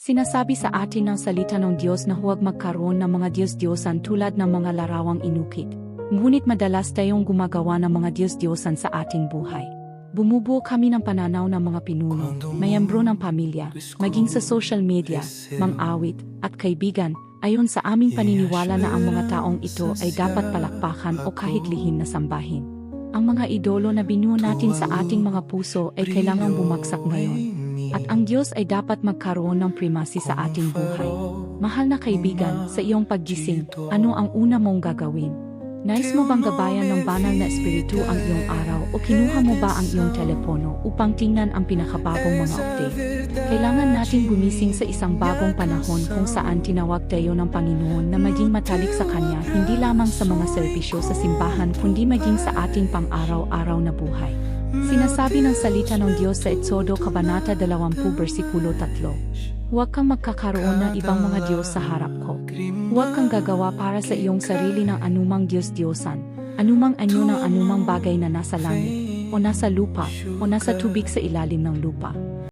Sinasabi sa atin ng salita ng Diyos na huwag magkaroon ng mga Diyos-Diyosan tulad ng mga larawang inukit. Ngunit madalas tayong gumagawa ng mga Diyos-Diyosan sa ating buhay. Bumubuo kami ng pananaw ng mga pinuno, mayambro ng pamilya, maging sa social media, mang-awit, at kaibigan, ayon sa aming paniniwala na ang mga taong ito ay dapat palakpakan o kahit lihim na sambahin. Ang mga idolo na binuo natin sa ating mga puso ay kailangang bumagsak ngayon. At ang Diyos ay dapat magkaroon ng primacy sa ating buhay. Mahal na kaibigan, sa iyong paggising, ano ang una mong gagawin? Nais mo bang gabayan ng banal na espiritu ang iyong araw o kinuha mo ba ang iyong telepono upang tingnan ang pinakabagong mga update? Kailangan nating gumising sa isang bagong panahon kung saan tinawag tayo ng Panginoon na maging matalik sa Kanya hindi lamang sa mga serbisyo sa simbahan kundi maging sa ating pang-araw-araw na buhay. Sinasabi ng salita ng Diyos sa Etsodo Kabanata 20 versikulo 3. Huwag kang magkakaroon ng ibang mga Diyos sa harap ko. Huwag kang gagawa para sa iyong sarili ng anumang Diyos-Diyosan, anumang anyo ng anumang bagay na nasa langit, o nasa lupa, o nasa tubig sa ilalim ng lupa.